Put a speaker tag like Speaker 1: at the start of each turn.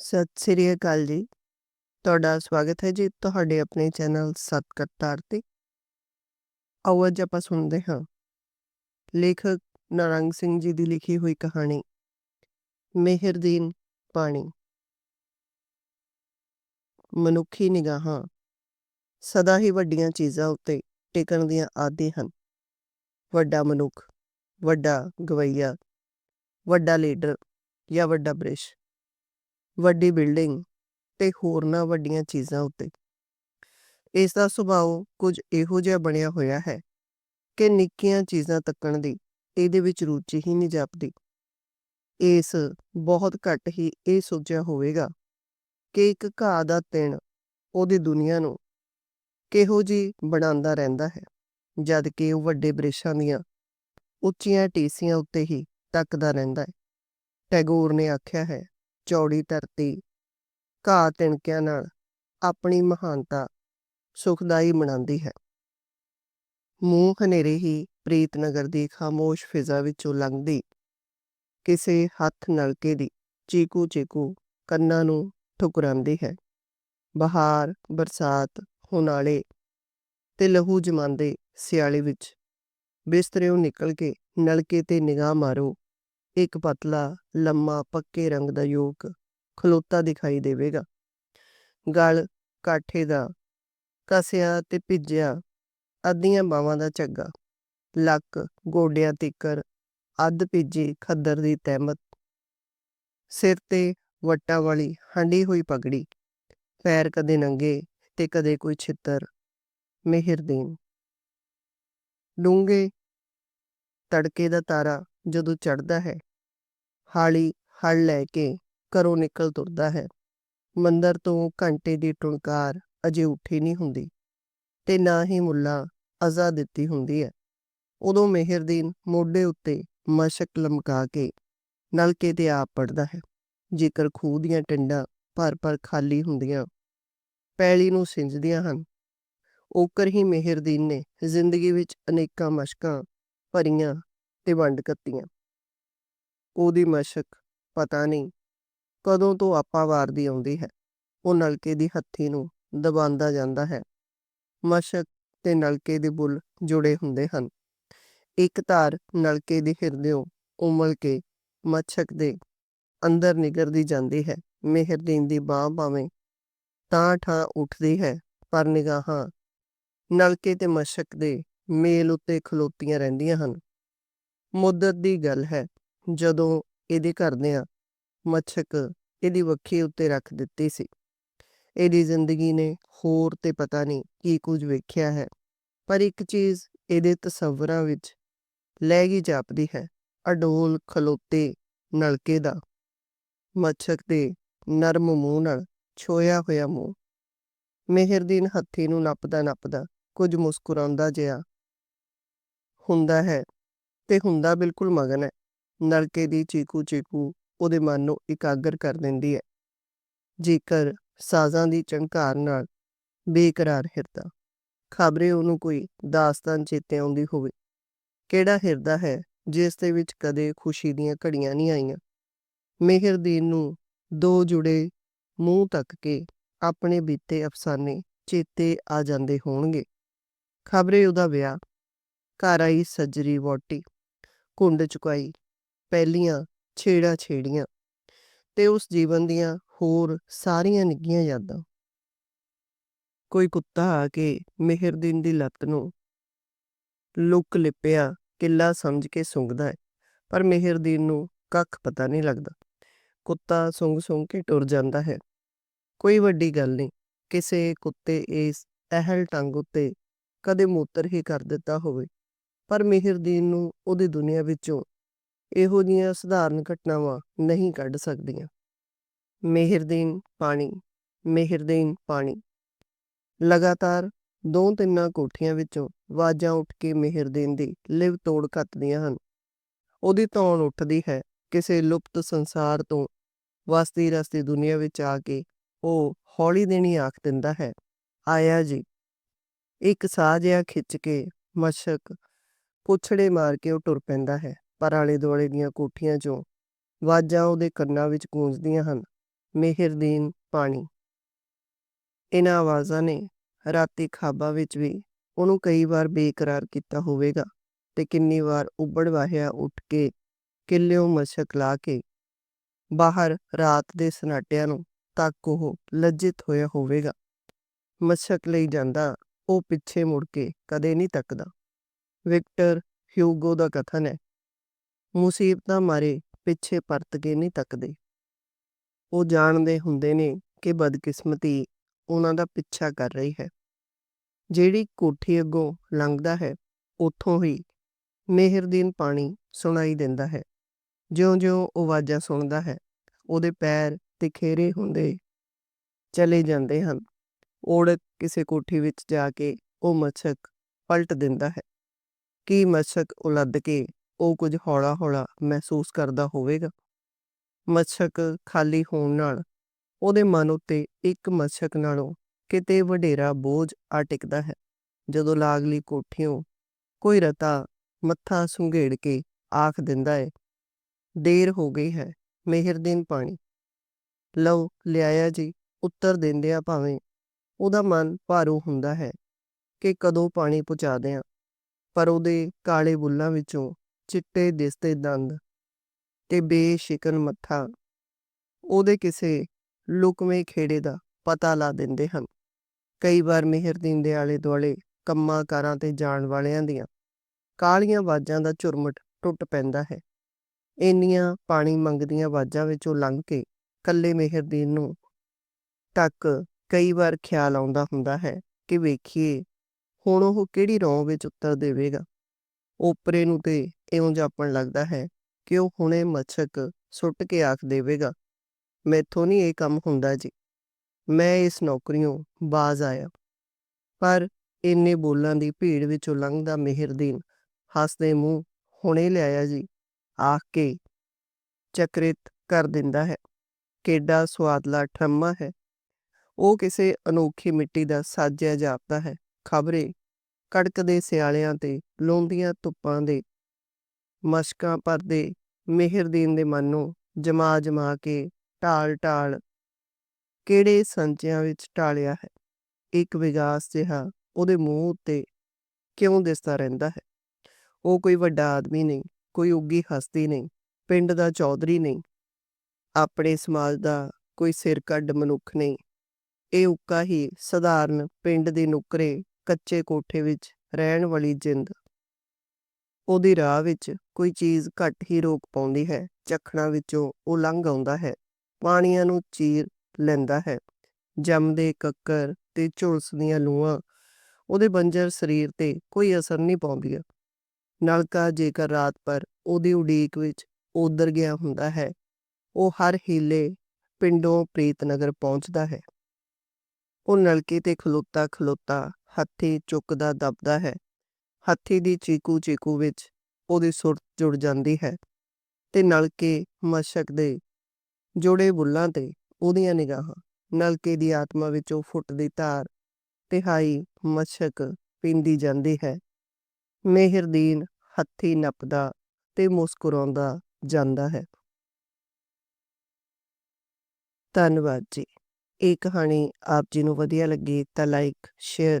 Speaker 1: ਸਤਿ ਸ੍ਰੀ ਅਕਾਲ ਜੀ। ਤੁਹਾਡਾ ਸਵਾਗਤ ਹੈ ਜੀ ਤੁਹਾਡੇ ਆਪਣੇ ਚੈਨਲ ਸਤਕਰਤਾਰ ਤੇ। ਆਓ ਅੱਜ ਆਪਾਂ ਸੁਣਦੇ ਹਾਂ। ਲੇਖਕ ਨਰੰਗ ਸਿੰਘ ਜੀ ਦੀ ਲਿਖੀ ਹੋਈ ਕਹਾਣੀ ਮਿਹਰਦੀਨ ਪਾਣੀ। ਮਨੁੱਖੀ ਨਿਗਾਹਾਂ ਸਦਾ ਹੀ ਵੱਡੀਆਂ ਚੀਜ਼ਾਂ ਉੱਤੇ ਟਿਕਣ ਦੀਆਂ ਆਦੀ ਹਨ। ਵੱਡਾ ਮਨੁੱਖ, ਵੱਡਾ ਗਵਈਆ, ਵੱਡਾ ਲੀਡਰ ਜਾਂ ਵੱਡਾ ਬ੍ਰਿਸ਼। ਵੱਡੀ ਬਿਲਡਿੰਗ ਤੇ ਹੋਰਨਾਂ ਵੱਡੀਆਂ ਚੀਜ਼ਾਂ ਉੱਤੇ। ਇਸ ਦਾ ਸੁਭਾਅ ਕੁਝ ਇਹੋ ਜਿਹਾ ਬਣਿਆ ਹੋਇਆ ਹੈ ਕਿ ਨਿੱਕੀਆਂ ਚੀਜ਼ਾਂ ਤੱਕਣ ਦੀ ਇਹਦੇ ਵਿੱਚ ਰੁਚੀ ਹੀ ਨਹੀਂ ਜਾਪਦੀ। ਇਸ ਬਹੁਤ ਘੱਟ ਹੀ ਇਹ ਸੋਚਿਆ ਹੋਵੇਗਾ ਕਿ ਇੱਕ ਘਾਹ ਦਾ ਤਿਣ ਉਹਦੀ ਦੁਨੀਆ ਨੂੰ ਕਿਹੋ ਜੀ ਬਣਾਉਂਦਾ ਰਹਿੰਦਾ ਹੈ, ਜਦ ਕਿ ਉਹ ਵੱਡੇ ਬ੍ਰਿਸ਼ਾਂ ਦੀਆਂ ਉੱਚੀਆਂ ਟੀਸੀਆਂ ਉੱਤੇ ਹੀ ਤੱਕਦਾ ਰਹਿੰਦਾ ਹੈ। ਟੈਗੋਰ ਨੇ ਆਖਿਆ ਹੈ ਚੌੜੀ ਧਰਤੀ, ਘਾਹ ਤਿਣਕਿਆਂ ਨਾਲ ਆਪਣੀ ਮਹਾਨਤਾ, ਸੁਖਦਾਈ ਬਣਾਉਂਦੀ ਹੈ। ਮੂੰਹ ਹਨੇਰੇ ਹੀ ਪ੍ਰੀਤ ਨਗਰ ਦੀ ਖਾਮੋਸ਼ ਫਿਜ਼ਾ ਵਿੱਚੋਂ ਲੰਘਦੀ। ਕਿਸੇ ਹੱਥ ਨਲਕੇ ਦੀ ਚੀਕੂ ਚੀਕੂ ਕੰਨਾਂ ਨੂੰ ਠੁਕਰਾਉਂਦੀ ਹੈ। ਬਹਾਰ, ਬਰਸਾਤ, ਹੁਨਾਲੇ ਤੇ ਲਹੂ ਜਮਾਂਦੇ ਸਿਆਲੇ ਵਿੱਚ ਬਿਸਤਰਿਓਂ ਨਿਕਲ ਕੇ ਨਲਕੇ ਤੇ ਨਿਗਾਹ ਮਾਰੋ। ਇੱਕ ਪਤਲਾ, ਲੰਮਾ, ਪੱਕੇ ਰੰਗ ਦਾ ਯੋਗ ਖਲੋਤਾ ਦਿਖਾਈ ਦੇਵੇਗਾ। ਗਲ ਕਾਠੇ ਦਾ, ਕਸਿਆ ਤੇ ਭਿੱਜਿਆ, ਅੱਧੀਆਂ ਬਾਵਾਂ ਦਾ ਝੱਗਾ। ਲੱਕ ਗੋਡਿਆਂ ਤੀਕਰ, ਅੱਧ ਭਿੱਜੀ ਖੱਦਰ ਦੀ ਤਹਿਮਤ। ਸਿਰ ਤੇ ਵੱਟਾਂ ਵਾਲੀ ਹੰਡੀ ਹੋਈ ਪਗੜੀ। ਪੈਰ ਕਦੇ ਨੰਗੇ ਤੇ ਕਦੇ ਕੋਈ ਛਿੱਤਰ। ਮਿਹਰਦੀਨ ਡੂੰਗੇ ਤੜਕੇ ਦਾ ਤਾਰਾ ਜਦੋਂ ਚੜਦਾ ਹੈ, ਹਾਲੀ ਹਲ ਲੈ ਕੇ ਘਰੋਂ ਨਿਕਲ ਤੁਰਦਾ ਹੈ। ਮੰਦਰ ਤੋਂ ਘੰਟੇ ਦੀ ਟੁਣਕਾਰ ਅਜੇ ਉੱਠੀ ਨਹੀਂ ਹੁੰਦੀ ਤੇ ਨਾ ਹੀ ਮੁੱਲਾ ਅਜ਼ਾ ਦਿੱਤੀ ਹੁੰਦੀ ਹੈ। ਉਦੋਂ ਮਿਹਰਦੀਨ ਮੋਢੇ ਉੱਤੇ ਮਸ਼ਕ ਲਮਕਾ ਕੇ ਨਲਕੇ ਤੇ ਆਪ ਪੜਦਾ ਹੈ। ਜੇਕਰ ਖੂਹ ਦੀਆਂ ਟੰਡਾਂ ਭਰ ਭਰ ਖਾਲੀ ਹੁੰਦੀਆਂ, ਪੈਲੀ ਨੂੰ ਸਿੰਜਦੀਆਂ ਹਨ, ਓਕਰ ਹੀ ਮਿਹਰਦੀਨ ਨੇ ਜ਼ਿੰਦਗੀ ਵਿੱਚ ਅਨੇਕਾਂ ਮਸ਼ਕਾਂ ਭਰੀਆਂ ਤੇ ਵੰਡ ਕੱਤੀਆਂ ਉਹਦੀ ਮਸ਼ਕ ਪਤਾ ਨਹੀਂ ਕਦੋਂ ਤੋਂ ਆਪਾ ਵਾਰਦੀ ਆਉਂਦੀ ਹੈ। ਉਹ ਨਲਕੇ ਦੀ ਹੱਥੀ ਨੂੰ ਦਬਾਉਂਦਾ ਜਾਂਦਾ ਹੈ। ਮਸ਼ਕ ਤੇ ਨਲਕੇ ਦੇ ਬੁੱਲ ਜੁੜੇ ਹੁੰਦੇ ਹਨ। ਇੱਕ ਧਾਰ ਨਲਕੇ ਦੇ ਹਿਰਦਿਓਂ ਉਮਲ ਕੇ ਮਛਕ ਦੇ ਅੰਦਰ ਨਿਗਰਦੀ ਜਾਂਦੀ ਹੈ। ਮਿਹਰਦੀਨ ਦੀ ਬਾਹ ਭਾਵੇਂ ਤਾਂ ਠਾਂ ਉੱਠਦੀ ਹੈ, ਪਰ ਨਿਗਾਹਾਂ ਨਲਕੇ ਤੇ ਮਸ਼ਕ ਦੇ ਮੇਲ ਉੱਤੇ ਖਲੋਤੀਆਂ ਰਹਿੰਦੀਆਂ ਹਨ। ਮੁੱਦਤ ਦੀ ਗੱਲ ਹੈ। ਜਦੋਂ ਇਹਦੇ ਘਰਦਿਆਂ ਮੱਛਕ ਇਹਦੀ ਵੱਖੀ ਉੱਤੇ ਰੱਖ ਦਿੱਤੀ ਸੀ। ਇਹਦੀ ਜ਼ਿੰਦਗੀ ਨੇ ਹੋਰ ਤੇ ਪਤਾ ਨਹੀਂ ਕੀ ਕੁਝ ਵੇਖਿਆ ਹੈ। ਪਰ ਇੱਕ ਚੀਜ਼ ਇਹਦੇ ਤਸਵਰਾਂ ਵਿੱਚ ਲੈ ਗਈ ਜਾਪਦੀ ਹੈ। ਅਡੋਲ ਖਲੋਤੇ ਨਲਕੇ ਦਾ। ਮੱਛਕ ਦੇ ਨਰਮ ਮੂੰਹ ਨਾਲ ਛੋਇਆ ਹੋਇਆ ਮੂੰਹ। ਮਿਹਰਦੀਨ ਹੱਥੀ ਨੂੰ ਨੱਪਦਾ ਨੱਪਦਾ ਕੁਝ ਮੁਸਕਰਾਉਂਦਾ ਜਿਹਾ ਹੁੰਦਾ ਹੈ। ਤੇ ਹੁੰਦਾ ਬਿਲਕੁਲ ਮਗਨ ਹੈ। ਨਲਕੇ ਦੀ ਚੀਕੂ ਚੀਕੂ ਉਹਦੇ ਮਨ ਨੂੰ ਇਕਾਗਰ ਕਰ ਦਿੰਦੀ ਹੈ। ਜੇਕਰ ਸਾਜ਼ਾਂ ਦੀ ਝੰਕਾਰ ਨਾਲ ਬੇਕਰਾਰ ਹਿਰਦਾ, ਖਬਰੇ ਉਹਨੂੰ ਕੋਈ ਦਾਸਤਾਨ ਚੇਤੇ ਆਉਂਦੀ ਹੋਵੇ। ਕਿਹੜਾ ਹਿਰਦਾ ਹੈ ਜਿਸ ਦੇ ਵਿੱਚ ਕਦੇ ਖੁਸ਼ੀ ਦੀਆਂ ਘੜੀਆਂ ਨਹੀਂ ਆਈਆਂ? ਮਿਹਰਦੀਨ ਨੂੰ ਦੋ ਜੁੜੇ ਮੂੰਹ ਤੱਕ ਕੇ ਆਪਣੇ ਬੀਤੇ ਅਫਸਾਨੇ ਚੇਤੇ ਆ ਜਾਂਦੇ ਹੋਣਗੇ। ਖਬਰੇ ਉਹਦਾ ਵਿਆਹ, ਘਰ ਆਈ ਸੱਜਰੀ ਵੋਟੀ ਕੁੰਡ ਚੁਕਾਈ, ਪਹਿਲੀਆਂ ਛੇੜਾ ਛੇੜੀਆਂ ਤੇ ਉਸ ਜੀਵਨ ਦੀਆਂ ਹੋਰ ਸਾਰੀਆਂ ਨਿੱਗੀਆਂ ਯਾਦਾਂ। ਕੋਈ ਕੁੱਤਾ ਆ ਕੇ ਮਿਹਰਦੀਨ ਦੀ ਲੱਤ ਨੂੰ ਲੁੱਕ ਲਿਪਿਆ, ਕਿੱਲਾ ਸਮਝ ਕੇ ਸੁੰਘਦਾ ਹੈ, ਪਰ ਮਿਹਰਦੀਨ ਨੂੰ ਕੱਖ ਪਤਾ ਨਹੀਂ ਲੱਗਦਾ। ਕੁੱਤਾ ਸੁੰਘ ਸੁੰਘ ਕੇ ਟੁਰ ਜਾਂਦਾ ਹੈ। ਕੋਈ ਵੱਡੀ ਗੱਲ ਨਹੀਂ, ਕਿਸੇ ਕੁੱਤੇ ਇਸ ਅਹਲ ਟੰਗ ਉੱਤੇ ਕਦੇ ਮੂਤਰ ਹੀ ਕਰ ਦਿੱਤਾ ਹੋਵੇ। ਪਰ ਮਿਹਰਦੀਨ ਨੂੰ ਉਹਦੀ ਦੁਨੀਆ ਵਿੱਚੋਂ ਇਹੋ ਜੀਆਂ ਸਧਾਰਨ ਘਟਨਾਵਾਂ ਨਹੀਂ ਕੱਢ ਸਕਦੀਆਂ। ਮਿਹਰਦੀਨ ਪਾਣੀ ਮਿਹਰਦੀਨ ਪਾਣੀ। ਲਗਾਤਾਰ ਦੋ ਤਿੰਨਾਂ ਕੋਠੀਆਂ ਵਿੱਚੋਂ ਆਵਾਜ਼ਾਂ ਉੱਠ ਕੇ ਮਿਹਰਦੀਨ ਦੀ ਲਿਵ ਤੋੜ ਕੱਤਦੀਆਂ ਹਨ। ਉਹਦੀ ਧੌਣ ਉੱਠਦੀ ਹੈ, ਕਿਸੇ ਲੁਪਤ ਸੰਸਾਰ ਤੋਂ ਵਸਦੀ ਰਸਤੀ ਦੁਨੀਆ ਵਿੱਚ ਆ ਕੇ ਉਹ ਹੌਲੀ ਦੇਣੀ ਆਖ ਦਿੰਦਾ ਹੈ, ਆਇਆ ਜੀ। ਇੱਕ ਸਾਹ ਜਿਹਾ ਖਿੱਚ ਕੇ ਮਸ਼ਕ ਪੁੱਛੜੇ ਮਾਰ ਕੇ ਉਹ ਟੁਰ ਪੈਂਦਾ ਹੈ। ਪਰ ਆਲੇ ਦੁਆਲੇ ਦੀਆਂ ਕੋਠੀਆਂ 'ਚੋਂ ਆਵਾਜ਼ਾਂ ਉਹਦੇ ਕੰਨਾਂ ਵਿੱਚ ਗੂੰਜਦੀਆਂ ਹਨ। ਮਿਹਰਦੀਨ ਪਾਣੀ। ਇਹਨਾਂ ਆਵਾਜ਼ਾਂ ਨੇ ਰਾਤੀ ਖਾਬਾਂ ਵਿੱਚ ਵੀ ਉਹਨੂੰ ਕਈ ਵਾਰ ਬੇਕਰਾਰ ਕੀਤਾ ਹੋਵੇਗਾ ਤੇ ਕਿੰਨੀ ਵਾਰ ਉੱਬੜ ਵਾਹਿਆ ਉੱਠ ਕੇ ਕਿੱਲਿਓਂ ਮਸ਼ਕ ਲਾ ਕੇ ਬਾਹਰ ਰਾਤ ਦੇ ਸਨਾਟਿਆਂ ਨੂੰ ਤੱਕ ਉਹ ਲੱਜਿਤ ਹੋਇਆ ਹੋਵੇਗਾ। ਮਸ਼ਕ ਲਈ ਜਾਂਦਾ ਉਹ ਪਿੱਛੇ ਮੁੜ ਕੇ ਕਦੇ ਨਹੀਂ ਤੱਕਦਾ। ਵਿਕਟਰ ਹਿਊਗੋ ਦਾ ਕਥਨ ਹੈ। ਮੁਸੀਬਤਾਂ ਮਾਰੇ ਪਿੱਛੇ ਪਰਤ ਕੇ ਨਹੀਂ ਤੱਕਦੇ। ਉਹ ਜਾਣਦੇ ਹੁੰਦੇ ਨੇ ਕਿ ਬਦਕਿਸਮਤੀ ਉਹਨਾਂ ਦਾ ਪਿੱਛਾ ਕਰ ਰਹੀ ਹੈ। ਜਿਹੜੀ ਕੋਠੀ ਅੱਗੋਂ ਲੰਘਦਾ ਹੈ, ਉੱਥੋਂ ਹੀ ਮਿਹਰਦੀਨ ਪਾਣੀ ਸੁਣਾਈ ਦਿੰਦਾ ਹੈ। ਜਿਉਂ-ਜਿਉਂ ਉਹ ਆਵਾਜ਼ਾਂ ਸੁਣਦਾ ਹੈ, ਉਹਦੇ ਪੈਰ ਤੇ ਖੇਰੇ ਹੁੰਦੇ ਚਲੇ ਜਾਂਦੇ ਹਨ। ਓੜਕ ਕਿਸੇ ਕੋਠੀ ਵਿੱਚ ਜਾ ਕੇ ਉਹ ਮੱਛਕ ਪਲਟ ਦਿੰਦਾ ਹੈ। ਕੀ ਮੱਛਕ ਉਲੱਦ ਕੇ ਉਹ ਕੁਝ ਹੌਲਾ-ਹੌਲਾ ਮਹਿਸੂਸ ਕਰਦਾ ਹੋਵੇਗਾ। ਮੱਛਕ ਖਾਲੀ ਹੋਣ ਨਾਲ ਉਹਦੇ ਮਨ ਉੱਤੇ ਇੱਕ ਮੱਛਕ ਨਾਲੋਂ ਕਿਤੇ ਵਡੇਰਾ ਬੋਝ ਆ ਟਿਕਦਾ ਹੈ। ਜਦੋਂ ਲਾਗਲੀ ਕੋਠੀਓਂ ਕੋਈ ਰਤਾ ਮੱਥਾ ਸੁੰਘੇੜ ਕੇ ਆਖ ਦਿੰਦਾ ਹੈ ਦੇਰ ਹੋ ਗਈ ਹੈ ਮਿਹਰਦੀਨ ਪਾਣੀ। ਲਓ, ਲਿਆਇਆ ਜੀ, ਉੱਤਰ ਦਿੰਦਿਆਂ ਭਾਵੇਂ ਉਹਦਾ ਮਨ ਭਾਰੂ ਹੁੰਦਾ ਹੈ ਕਿ ਕਦੋਂ ਪਾਣੀ ਪਹੁੰਚਾ ਦਿਆਂ। ਪਰ ਉਹਦੇ ਕਾਲੇ ਬੁੱਲਾਂ ਵਿੱਚੋਂ ਚਿੱਟੇ ਦਿਸਦੇ ਦੰਦ ਤੇ ਬੇਸ਼ਿਕਨ ਮੱਥਾ ਉਹਦੇ ਕਿਸੇ ਲੁਕਵੇਂ ਖੇੜੇ ਦਾ ਪਤਾ ਲਾ ਦਿੰਦੇ ਹਨ। ਕਈ ਵਾਰ ਮਿਹਰਦੀਨ ਦੇ ਆਲੇ ਦੁਆਲੇ ਕੰਮਾਂ ਕਾਰਾਂ ਤੇ ਜਾਣ ਵਾਲਿਆਂ ਦੀਆਂ ਕਾਲੀਆਂ ਆਵਾਜ਼ਾਂ ਦਾ ਝੁਰਮਟ ਟੁੱਟ ਪੈਂਦਾ ਹੈ। ਇੰਨੀਆਂ ਪਾਣੀ ਮੰਗਦੀਆਂ ਆਵਾਜ਼ਾਂ ਵਿੱਚੋਂ ਲੰਘ ਕੇ ਕੱਲੇ ਮਿਹਰਦੀਨ ਨੂੰ ਤੱਕ ਕਈ ਵਾਰ ਖਿਆਲ ਆਉਂਦਾ ਹੁੰਦਾ ਹੈ ਕਿ ਵੇਖੀਏ ਹੁਣ ਉਹ ਕਿਹੜੀ ਰੌਂ ਵਿੱਚ ਉੱਤਰ ਦੇਵੇਗਾ? ਓਪਰੇ ਨੂੰ ਤੇ ਇਉਂ ਜਾਪਣ ਲੱਗਦਾ ਹੈ ਕਿ ਉਹ ਹੁਣੇ ਮੱਛਕ ਸੁੱਟ ਕੇ ਆਖ ਦੇਵੇਗਾ, ਮੈਥੋਂ ਨਹੀਂ ਇਹ ਕੰਮ ਹੁੰਦਾ ਜੀ। ਮੈਂ ਇਸ ਨੌਕਰੀਓਂ ਬਾਜ਼ ਆਇਆ। ਪਰ ਇੰਨੇ ਬੋਲਾਂ ਦੀ ਭੀੜ ਵਿੱਚੋਂ ਲੰਘਦਾ ਮਿਹਰਦੀਨ ਹੱਸਦੇ ਮੂੰਹ, ਹੁਣੇ ਲਿਆਇਆ ਜੀ। ਆਖ ਕੇ ਚਕਰਿਤ ਕਰ ਦਿੰਦਾ ਹੈ। ਕਿੱਡਾ ਸਵਾਦਲਾ ਠੰਮਾ ਹੈ। ਉਹ ਕਿਸੇ ਅਨੋਖੀ ਮਿੱਟੀ ਦਾ ਸਾਜਿਆ ਜਾਪਦਾ ਹੈ। ਖਬਰੇ ਕੜਕਦੇ ਸਿਆਲਿਆਂ ਤੇ, ਲੋਂਦੀਆਂ ਧੁੱਪਾਂ ਦੇ, ਮਸ਼ਕਾਂ ਪਰਦੇ ਮਿਹਰਦੀਨ ਦੇ ਮਨ ਨੂੰ ਜਮਾ ਜਮਾ ਕੇ ਢਾਲ ਢਾਲ ਕਿਹੜੇ ਸੰਚਿਆਂ ਵਿੱਚ ਢਾਲਿਆ ਹੈ? ਇੱਕ ਵਿਗਾਸ ਜਿਹਾ ਉਹਦੇ ਮੂੰਹ ਉੱਤੇ ਕਿਉਂ ਦਿਸਦਾ ਰਹਿੰਦਾ ਹੈ? ਉਹ ਕੋਈ ਵੱਡਾ ਆਦਮੀ ਨਹੀਂ, ਕੋਈ ਉੱਗੀ ਹਸਤੀ ਨਹੀਂ, ਪਿੰਡ ਦਾ ਚੌਧਰੀ ਨਹੀਂ, ਆਪਣੇ ਸਮਾਜ ਦਾ ਕੋਈ ਸਿਰ ਕੱਢ ਮਨੁੱਖ ਨਹੀਂ। ਇਹ ਉੱਕਾ ਹੀ ਸਧਾਰਨ ਪਿੰਡ ਦੇ ਨੁਕਰੇ ਕੱਚੇ ਕੋਠੇ ਵਿੱਚ ਰਹਿਣ ਵਾਲੀ ਜਿੰਦ। ਉਹਦੀ ਰਾਹ ਵਿੱਚ ਕੋਈ ਚੀਜ਼ ਘੱਟ ਹੀ ਰੋਕ ਪਾਉਂਦੀ ਹੈ, ਚੱਖਣਾ ਵਿੱਚੋਂ ਉਹ ਲੰਘ ਆਉਂਦਾ ਹੈ, ਪਾਣੀਆਂ ਨੂੰ ਚੀਰ ਲੈਂਦਾ ਹੈ, ਜੰਮਦੇ ਕੱਕਰ ਤੇ ਝੁਲਸਦੀਆਂ ਲੂਆਂ ਉਹਦੇ ਬੰਜਰ ਸਰੀਰ ਤੇ ਕੋਈ ਅਸਰ ਨਹੀਂ ਪਾਉਂਦੀਆਂ। ਨਲਕਾ ਜੇਕਰ ਰਾਤ ਪਰ ਉਹਦੀ ਉਡੀਕ ਵਿੱਚ ਉਧਰ ਗਿਆ ਹੁੰਦਾ ਹੈ, ਉਹ ਹਰ ਹੀਲੇ ਪਿੰਡੋਂ ਪ੍ਰੀਤਨਗਰ ਪਹੁੰਚਦਾ ਹੈ। ਉਹ ਨਲਕੇ ਤੇ ਖਲੋਤਾ ਖਲੋਤਾ ਹੱਥੀ ਚੁੱਕਦਾ ਦਬਦਾ ਹੈ। ਹੱਥੀ ਦੀ ਚੀਕੂ ਚੀਕੂ ਵਿੱਚ ਉਹਦੀ ਸੁਰਤ ਜੁੜ ਜਾਂਦੀ ਹੈ ਤੇ ਨਲਕੇ ਮਸ਼ਕ ਦੇ ਜੋੜੇ ਬੁੱਲਾਂ ਤੇ ਉਹਦੀਆਂ ਨਿਗਾਹਾਂ, ਨਲਕੇ ਦੀ ਆਤਮਾ ਵਿੱਚੋਂ ਫੁੱਟਦੀ ਧਾਰ ਤਿਹਾਈ ਮਸ਼ਕ ਪੀਂਦੀ ਜਾਂਦੀ ਹੈ। ਮਿਹਰਦੀਨ ਹੱਥੀ ਨੱਪਦਾ ਤੇ ਮੁਸਕਰਾਉਂਦਾ ਜਾਂਦਾ ਹੈ। ਧੰਨਵਾਦ ਜੀ। ਇਹ ਕਹਾਣੀ ਆਪ ਜੀ ਨੂੰ ਵਧੀਆ ਲੱਗੀ ਤਾਂ ਲਾਈਕ ਸ਼ੇਅਰ